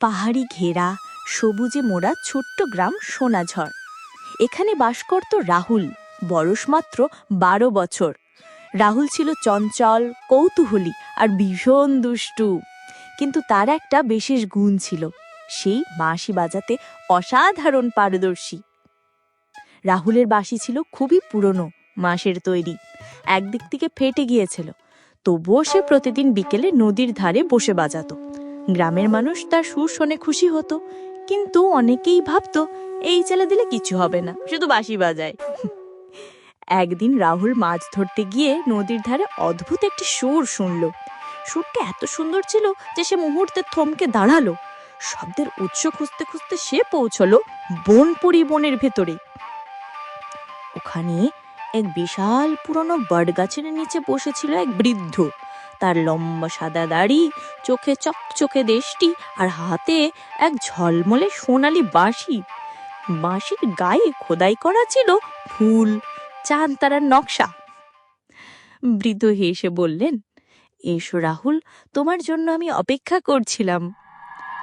পাহাড়ি ঘেরা, সবুজে মোড়া ছোট্ট গ্রাম সোনাঝড়। এখানে বাস করত রাহুল, বয়স মাত্র বারো বছর। রাহুল ছিল চঞ্চল, কৌতূহলী আর ভীষণ দুষ্টু। কিন্তু তার একটা বিশেষ গুণ ছিল, সেই বাঁশি বাজাতে অসাধারণ পারদর্শী। রাহুলের বাঁশি ছিল খুবই পুরনো মাসের তৈরি, একদিক থেকে ফেটে গিয়েছিল, তবুও সে প্রতিদিন বিকেলে নদীর ধারে বসে বাজাতো। গ্রামের মানুষ তার সুর শুনে খুশি হতো। কিন্তু অনেকেই ভাবতো, এই ছেলে দিলে কিছু হবে না, শুধু বাঁশি বাজায়। একদিন রাহুল মাছ ধরতে গিয়ে নদীর ধারে অদ্ভুত একটি সুর শুনল। সুরটা এত সুন্দর ছিল যে সে মুহূর্তে থমকে দাঁড়াল। শব্দের উৎস খুঁজতে খুঁজতে সে পৌঁছলো বনপুরি বনের ভেতরে। ওখানে এক বিশাল পুরনো বটগাছের নিচে বসেছিল এক বৃদ্ধ। তার লম্বা সাদা দাড়ি, চোখে চকচকে দেশটি আর হাতে এক ঝলমলে সোনালি বাঁশি। বাঁশির গায়ে খোদাই করা ছিল ফুল, চাঁদ তারার নকশা। বৃদ্ধ হেসে বললেন, এসো রাহুল, তোমার জন্য আমি অপেক্ষা করছিলাম।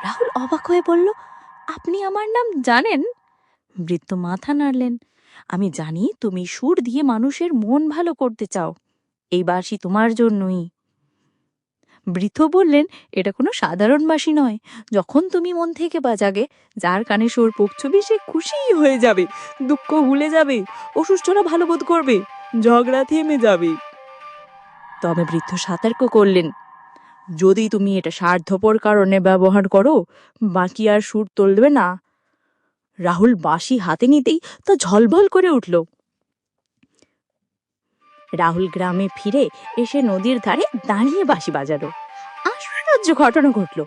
রাহুল অবাক হয়ে বলল, আপনি আমার নাম জানেন? বৃদ্ধ মাথা নাড়লেন, আমি জানি তুমি সুর দিয়ে মানুষের মন ভালো করতে চাও। এই বাঁশি তোমার জন্যই। বৃদ্ধ বললেন, এটা কোনো সাধারণ বাঁশি নয়। যখন তুমি মন থেকে বাজাগে যার কানে সুর পৌঁছবি, সে খুশিই হয়ে যাবে, দুঃখ ভুলে যাবে, অসুস্থরা ভালো বোধ করবে, ঝগড়া থেমে যাবে। তবে বৃদ্ধ সতর্ক করলেন, যদি তুমি এটা স্বার্থপর কারণে ব্যবহার করো, বাকি আর সুর তুলবে না। রাহুল বাঁশি হাতে নিতেই তা ঝলবল করে উঠল। রাহুল গ্রামে ফিরে এসে নদীর ধারে দাঁড়িয়ে বাঁশি বাজালো। আশ্চর্য ঘটনা ঘটলো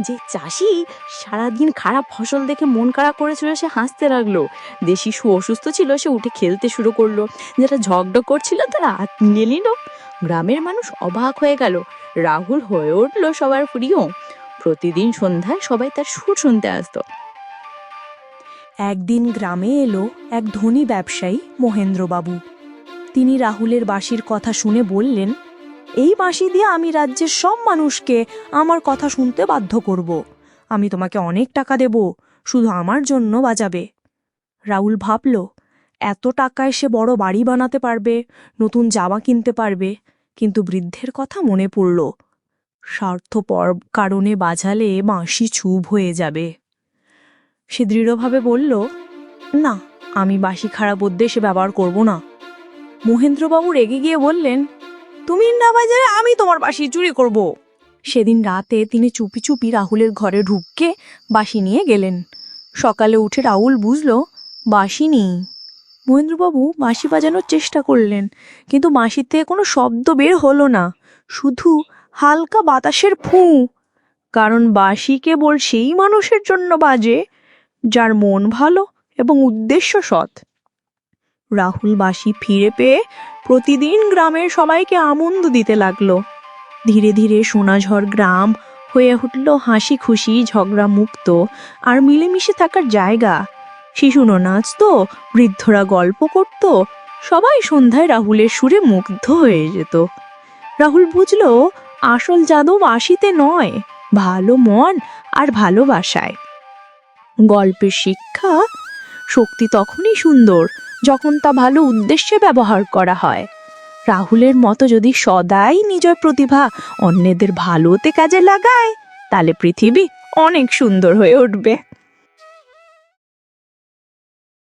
যে চাষি সারাদিন খারাপ ফসল দেখে মন খারাপ করেছিল, সে হাসতে লাগল। যে শিশু অসুস্থ ছিল, সে উঠে খেলতে শুরু করল। যারা ঝগড়া করছিল, তারা হাত মিলিয়ে নিল। গ্রামের মানুষ অবাক হয়ে গেল। রাহুল হয়ে উঠল সবার প্রিয়। প্রতিদিন সন্ধ্যায় সবাই তার সুর শুনতে আসতো। একদিন গ্রামে এলো এক ধনী ব্যবসায়ী মহেন্দ্রবাবু। তিনি রাহুলের বাঁশির কথা শুনে বললেন, এই বাঁশি দিয়ে আমি রাজ্যের সব মানুষকে আমার কথা শুনতে বাধ্য করব। আমি তোমাকে অনেক টাকা দেব, শুধু আমার জন্য বাজাবে। রাহুল ভাবল, এত টাকায় সে বড় বাড়ি বানাতে পারবে, নতুন জামা কিনতে পারবে, কিন্তু বৃদ্ধের কথা মনে পড়ল, স্বার্থপর কারণে বাজালে বাঁশি চুপ হয়ে যাবে। সে দৃঢ়ভাবে বলল, না, আমি বাঁশি খারাপ উদ্দেশ্যে ব্যবহার করব না। মহেন্দ্রবাবু রেগে গিয়ে বললেন, তুমি না বাজারে আমি তোমার বাঁশি চুরি করব। সেদিন রাতে তিনি চুপি চুপি রাহুলের ঘরে ঢুককে বাঁশি নিয়ে গেলেন। সকালে উঠে রাহুল বুঝল বাঁশি নেই। মহেন্দ্রবাবু বাঁশি বাজানোর চেষ্টা করলেন, কিন্তু থেকে কোনো শব্দ বের হলো না, শুধু হালকা বাতাসের ফুঁ। কারণ বাঁশি কেবল সেই মানুষের জন্য বাজে, যার মন ভালো এবং উদ্দেশ্য সৎ। রাহুল বাসি ফিরে পেয়ে প্রতিদিন গ্রামের সবাইকে আনন্দ দিতে লাগল। ধীরে ধীরে সোনাঝড় গ্রাম হয়ে উঠল হাসি খুশি ঝগড়া মুক্ত আর মিলেমিশে থাকার জায়গা। শিশুনো নাচতো বৃদ্ধরা গল্প করত, সবাই সন্ধ্যায় রাহুলের সুরে মুগ্ধ হয়ে যেত। রাহুল বুঝলো, আসল জাদু বাঁশিতে নয়, ভালো মন আর ভালোবাসায়। গল্পের শিক্ষা শক্তি তখনই সুন্দর যখন তা ভালো উদ্দেশ্যে ব্যবহার করা হয়। রাহুলের মতো যদি সদাই নিজের প্রতিভা অন্যদের ভালোতে কাজে লাগায়, তাহলে পৃথিবী অনেক সুন্দর হয়ে উঠবে।